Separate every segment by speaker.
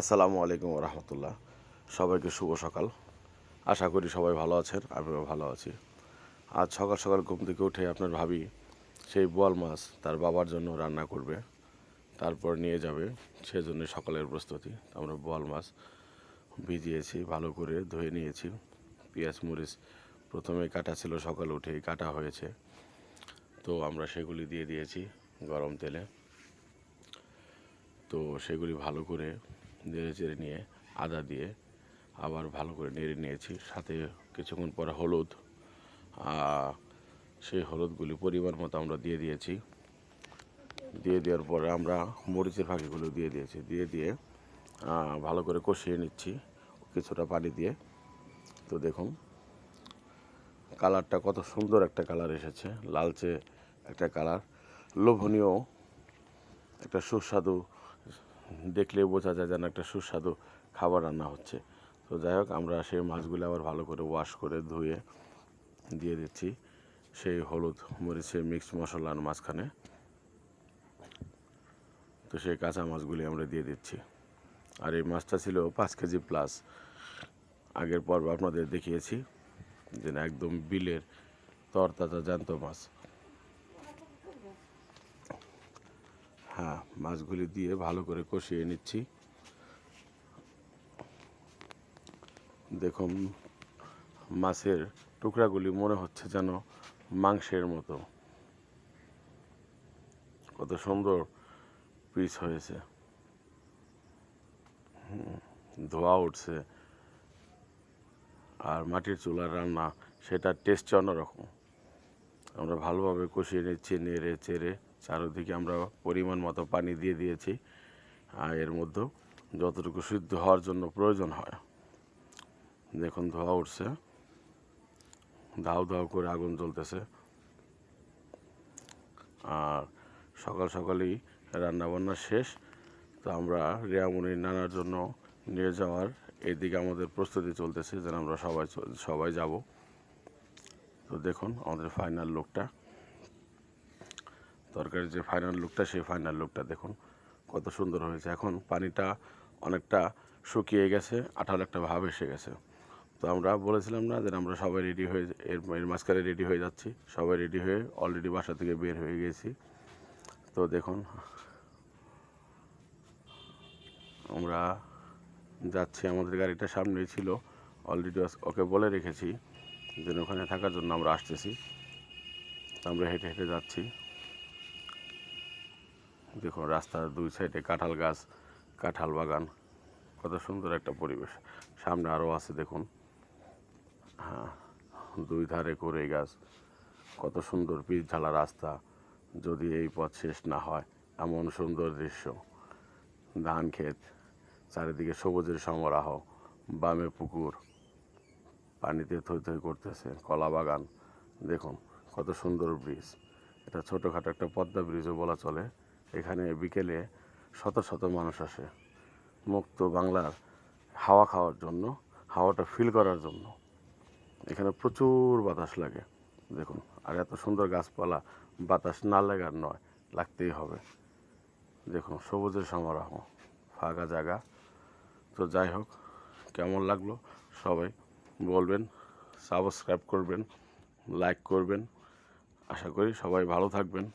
Speaker 1: আসসালামু আলাইকুম রহমতুল্লাহ। সবাইকে শুভ সকাল। আশা করি সবাই ভালো আছেন, আমিও ভালো আছি। আজ সকাল সকাল ঘুম থেকে উঠে আপনার ভাবি সেই বোয়াল মাছ তার বাবার জন্য রান্না করবে, তারপর নিয়ে যাবে। সেজন্য সকালের প্রস্তুতি, আমরা বোয়াল মাছ ভিজিয়েছি, ভালো করে ধুয়ে নিয়েছি। পেঁয়াজ মরিচ প্রথমে কাটা ছিল, সকাল উঠেই কাটা হয়েছে। তো আমরা সেগুলি দিয়ে দিয়েছি গরম তেলে। তো সেগুলি ভালো করে নেড়ে চেড়ে নিয়ে আদা দিয়ে আবার ভালো করে নেড়ে নিয়েছি। সাথে কিছুক্ষণ পরে হলুদ সেই হলুদগুলি পরিমাণ মতো আমরা দিয়ে দিয়েছি। দিয়ে দেওয়ার পরে আমরা মরিচের ফাঁকিগুলো দিয়ে দিয়েছি। দিয়ে দিয়ে ভালো করে কষিয়ে নিচ্ছি কিছুটা পানি দিয়ে। তো দেখুন, কালারটা কত সুন্দর একটা কালার এসেছে। লালচে একটা কালার। লোভনীয়, একটা সুস্বাদু দেখলে বোঝা যায় যেন একটা সুস্বাদু খাবার রান্না হচ্ছে। তো যাই হোক, আমরা সেই মাছগুলো আবার ভালো করে ওয়াশ করে ধুয়ে দিয়ে দিচ্ছি সেই হলুদ মরিচের মিক্সড মশলার মাঝখানে। তো সেই কাঁচা মাছগুলি আমরা দিয়ে দিচ্ছি। আর এই মাছটা ছিল পাঁচ কেজি প্লাস আগের পর্ব আপনাদের দেখিয়েছি যে একদম বিলের তরতাজা জ্যান্ত মাছ। হ্যাঁ মাছগুলি দিয়ে ভালো করে কষিয়ে নিচ্ছি। দেখুন, মাছের টুকরাগুলি মনে হচ্ছে যেন মাংসের মতো। কত সুন্দর পিস হয়েছে। ধোয়া উঠছে। আর মাটির চুলার রান্না, সেটার টেস্ট অন্যরকম। আমরা ভালোভাবে কষিয়ে নিচ্ছি, নেড়ে চেড়ে। চারিদিকে আমরা পরিমাণ মতো পানি দিয়ে দিয়েছি, আর এর মধ্যে যতটুকু সিদ্ধ হওয়ার জন্য প্রয়োজন হয়। দেখুন, ধোয়া উঠছে। ধাও ধাও করে আগুন জ্বলতেছে। আর সকাল সকালেই রান্নাবান্না শেষ। তো আমরা রেয়ামনির নানার জন্য নিয়ে যাওয়ার এদিকে আমাদের প্রস্তুতি চলতেছে যেন আমরা সবাই সবাই যাব। তো দেখুন, আমাদের ফাইনাল লুকটা তরকারির যে ফাইনাল লুকটা সেই ফাইনাল লুকটা দেখুন, কত সুন্দর হয়েছে। এখন পানিটা অনেকটা শুকিয়ে গেছে, আঠালো একটা ভাব এসে গেছে। তো আমরা বলেছিলাম না যে আমরা সবাই রেডি হয়ে এর এর মাঝখানে রেডি হয়ে যাচ্ছি। সবাই রেডি হয়ে অলরেডি বাসা থেকে বের হয়ে গেছি। তো দেখুন, আমরা যাচ্ছি, আমাদের গাড়িটা সামনেই ছিল। অলরেডি ওকে বলে রেখেছি যে ওখানে থাকার জন্য আমরা আসতেছি। আমরা হেঁটে হেঁটে যাচ্ছি। দেখুন, রাস্তার দুই সাইডে কাঁঠাল গাছ, কাঁঠাল বাগান। কত সুন্দর একটা পরিবেশ। সামনে আরও আছে, দেখুন। হ্যাঁ দুই ধারে করে গাছ। কত সুন্দর পিচ ঢালা রাস্তা। যদি এই পথ শেষ না হয়, এমন সুন্দর দৃশ্য। ধান ক্ষেত, চারিদিকে সবুজের সমারোহ, বামে পুকুর, পানিতে থই থই করতেছে, কলা বাগান। দেখুন, কত সুন্দর ব্রিজ। এটা ছোটোখাটো একটা পদ্মা ব্রিজও বলা চলে। এখানে বিকেলে শত শত মানুষ আসে। মুক্ত বাংলার হাওয়া খাওয়ার জন্য, হাওয়াটা ফিল করার জন্য। এখানে প্রচুর বাতাস লাগে, দেখুন। আর এত সুন্দর গাছপালা, বাতাস না লাগার নয়, লাগতেই হবে। দেখুন, সবুজের সমারোহ, ফাঁকা জায়গা। তো যাই হোক, কেমন লাগল? সবাই বলবেন সাবস্ক্রাইব করবেন লাইক করবেন। আশা করি সবাই ভালো থাকবেন।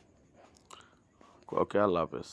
Speaker 1: ওকে আল্লাহ হাফেজ